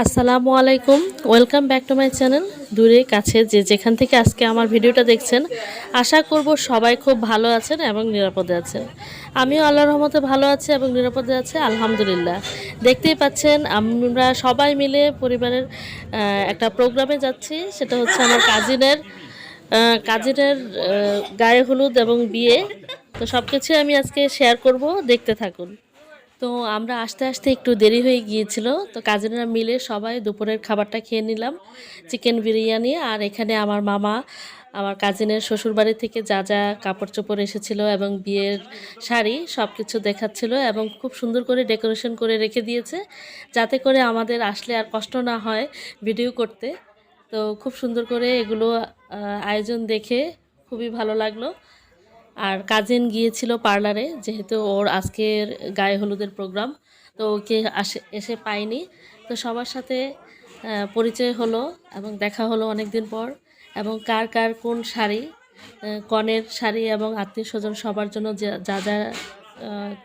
আসসালামু আলাইকুম। Welcome back to my channel দূরে, কাছে, যে যেখান থেকে আজকে আমার ভিডিওটা দেখছেন, আশা করব সবাই খুব ভালো আছেন এবং নিরাপদে আছেন। আমিও আল্লাহর রহমতে ভালো আছি এবং নিরাপদে আছে, আলহামদুলিল্লাহ। দেখতেই পাচ্ছেন, আমরা সবাই মিলে পরিবারের একটা প্রোগ্রামে যাচ্ছি। সেটা হচ্ছে আমার কাজিনের কাজিনের গায়ে হলুদ এবং বিয়ে। তো সব কিছুই আমি আজকে শেয়ার করব। দেখতে থাকুন। তো আমরা আসতে আসতে একটু দেরি হয়ে গিয়েছিল। তো কাজিনরা মিলে সবাই দুপুরের খাবারটা খেয়ে নিলাম, চিকেন বিরিয়ানি আর এখানে আমার মামা, আমার কাজিনের শ্বশুরবাড়ি থেকে যা যা কাপড় চোপড় এসেছিল এবং বিয়ের শাড়ি সব কিছু দেখাচ্ছিল এবং খুব সুন্দর করে ডেকোরেশন করে রেখে দিয়েছে যাতে করে আমাদের আসলে আর কষ্ট না হয় ভিডিও করতে। তো খুব সুন্দর করে এগুলো আয়োজন দেখে খুবই ভালো লাগল। আর কাজিন গিয়েছিল পার্লারে যেহেতু ওর আজকের গায়ে হলুদের প্রোগ্রাম তো ওকে আসে এসে পাইনি। তো সবার সাথে পরিচয় হলো এবং দেখা হলো অনেক দিন পর। এবং কার কার কোন শাড়ি কনের শাড়ি এবং আত্মীয় স্বজন সবার জন্য যা যা যা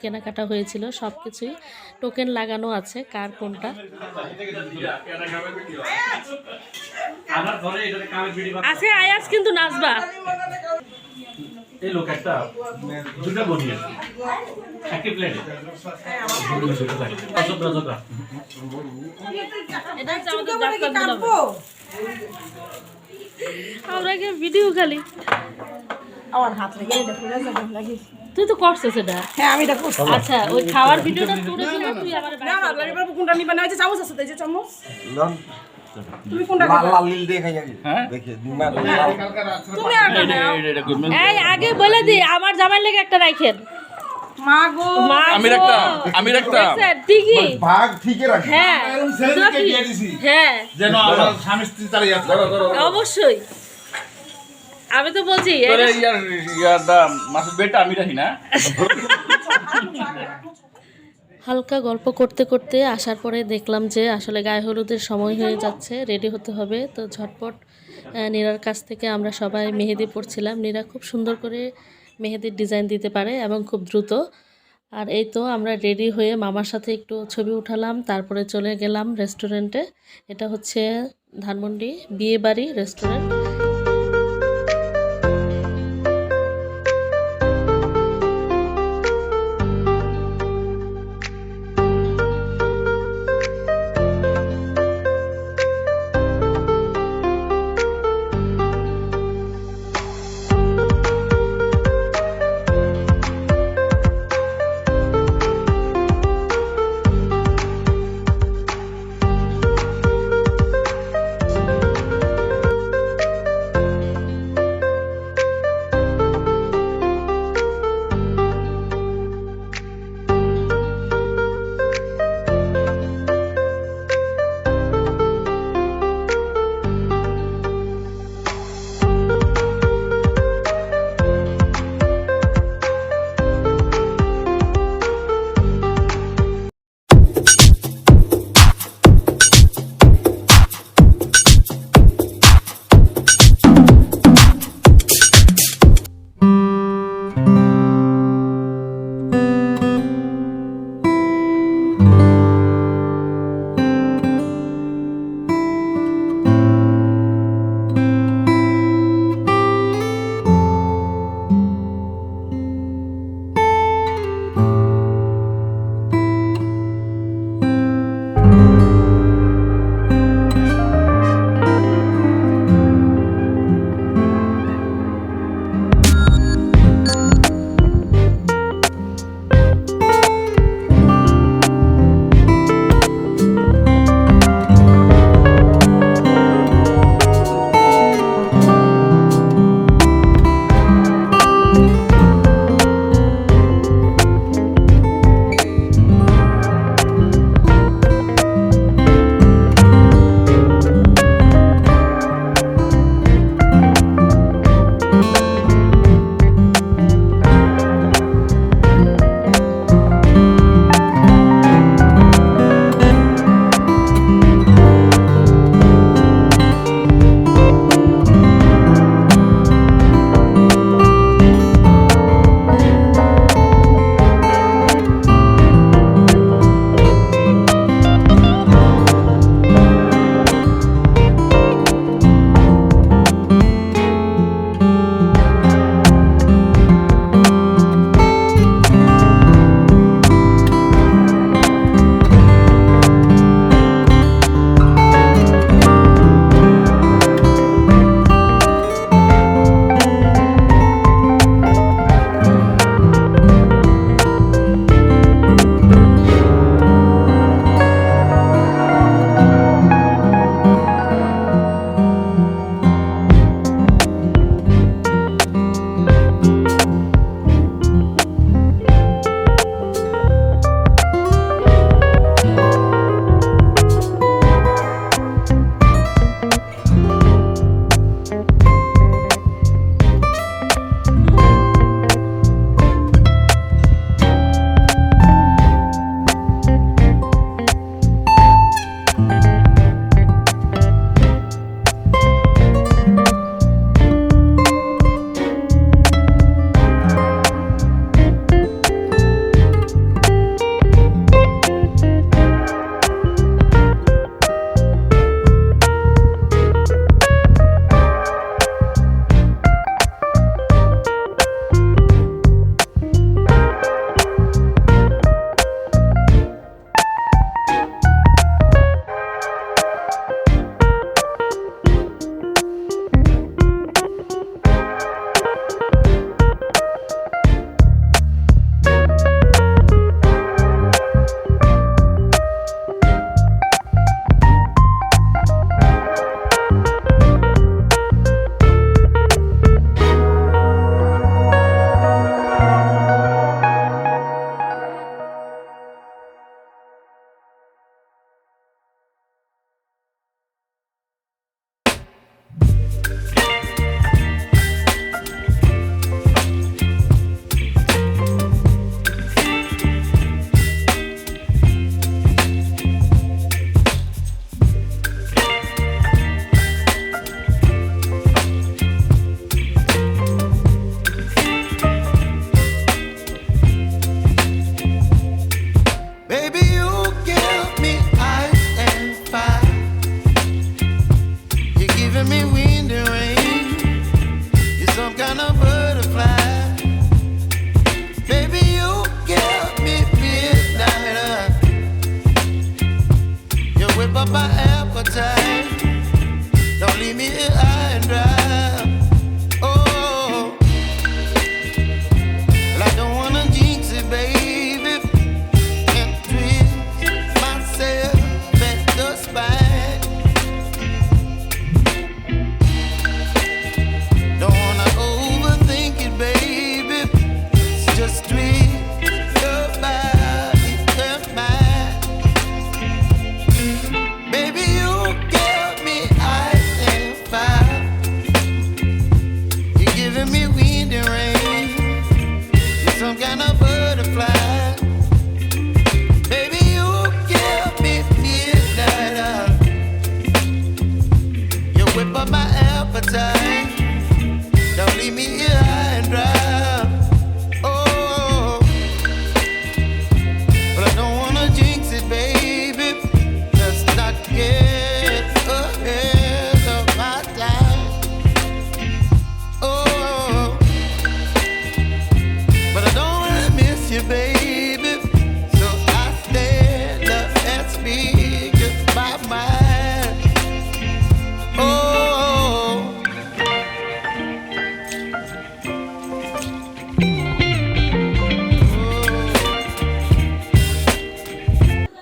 কেনাকাটা হয়েছিল সব কিছুই টোকেন লাগানো আছে কার কোনটা। আজকে আয়াস কিন্তু নাচবা। এই লোক একটা দুটা বনিয়ে একই প্লেটে। আমরা কি ভিডিও খালি? আমার হাত লেগে তুই তো করছিস এটা। হ্যাঁ আমি এটা করছি। আচ্ছা ওই খাওয়ার ভিডিওটা তুই আমার না না কোনটা নিবা না যে চামচ আছে যে চামচ। তুমি কোনটা লাল লাল নীল দেখে যাবি হ্যাঁ? দেখে তুমি আর নাও। এই আগে বলে দি আমার জামাই লেগে একটা রাখেন মা গো। আমি রাখতাম, আমি রাখতাম। ঠিকই। ভাগ ঠিকই রাখি। হ্যাঁ ছেলেদেরকে দিয়ে দিছি। হ্যাঁ। যেন আমার স্বামী স্ত্রী তারাই আছে। অবশ্যই। আমি তো বলছি ইয়ার ইয়ারটা মাসুদ বেটা আমি রাখি না? হালকা গল্প করতে করতে আসার পরে দেখলাম যে আসলে গায়ে হলুদের সময় হয়ে যাচ্ছে রেডি হতে হবে। তো ঝটপট নীরার কাছ থেকে আমরা সবাই মেহেদি পড়ছিলাম নীরা খুব সুন্দর করে মেহেদির ডিজাইন দিতে পারে এবং খুব দ্রুত। আর এই তো আমরা রেডি হয়ে মামার সাথে একটু ছবি উঠালাম, তারপরে চলে গেলাম রেস্টুরেন্টে এটা হচ্ছে ধানমন্ডি বিয়ে বাড়ি রেস্টুরেন্ট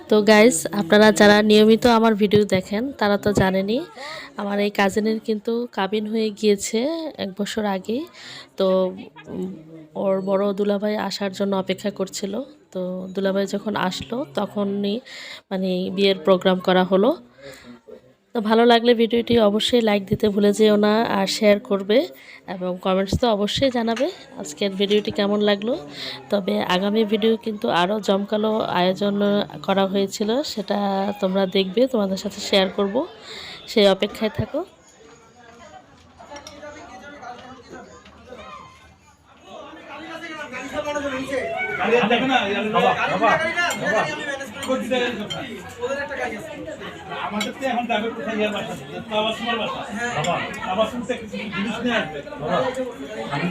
তো গাইজ আপনারা যারা নিয়মিত আমার ভিডিও দেখেন, তারা তো জানেনি আমার এই কাজিনের কিন্তু কাবিন হয়ে গিয়েছে এক বছর আগে। তো ওর বড় দুলাভাই আসার জন্য অপেক্ষা করছিল। তো দুলাভাই যখন আসলো, তখনই মানে বিয়ের প্রোগ্রাম করা হলো। তো ভালো লাগলে ভিডিওটি অবশ্যই লাইক দিতে ভুলে যেও না আর শেয়ার করবে এবং কমেন্টস তো অবশ্যই জানাবে আজকের ভিডিওটি কেমন লাগল তবে আগামী ভিডিও কিন্তু আরও জমকালো আয়োজন করা হয়েছিল সেটা তোমরা দেখবে তোমাদের সাথে শেয়ার করব সেই অপেক্ষায় থাকো আমাদের তো এখন যাবে কোথায় ইয়ার বাসা? তো আবার তোমার বাসা? বাবা আবার? শুনতে কিছু জিনিস নিয়ে আসবে? বাবা আমি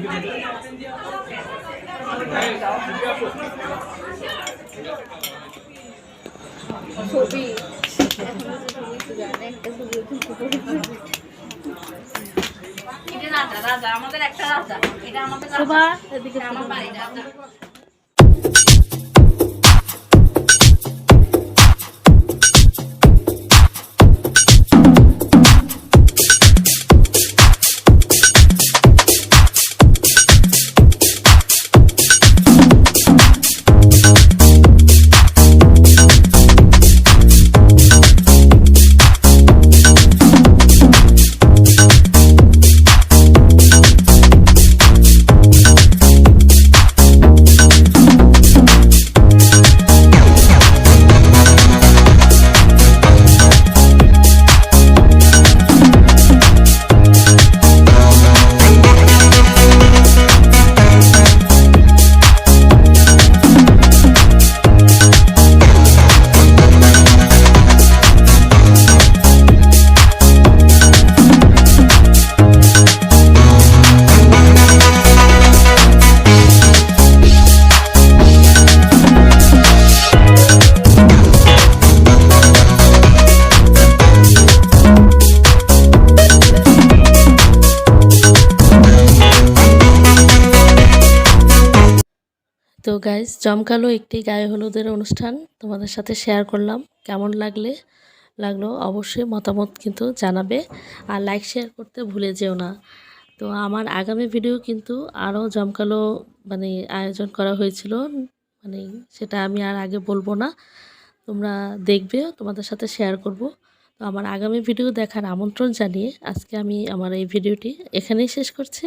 কি রাজা রাজা আমাদের একটা রাজা। এটা আমাদের রাজা। আমার বাড়ির রাজা। গাইজ জমকালো একটি গায়ে হলুদের অনুষ্ঠান তোমাদের সাথে শেয়ার করলাম। কেমন লাগলে? লাগল অবশ্যই মতামত কিন্তু জানাবে আর লাইক শেয়ার করতে ভুলে যেও না। তো আমার আগামী ভিডিও কিন্তু আরও জমকালো মানে আয়োজন করা হয়েছিল। মানে সেটা আমি আর আগে বলব না। তোমরা দেখবে, তোমাদের সাথে শেয়ার করব। তো আমার আগামী ভিডিও দেখার আমন্ত্রণ জানিয়ে আজকে আমি আমার এই ভিডিওটি এখানেই শেষ করছি।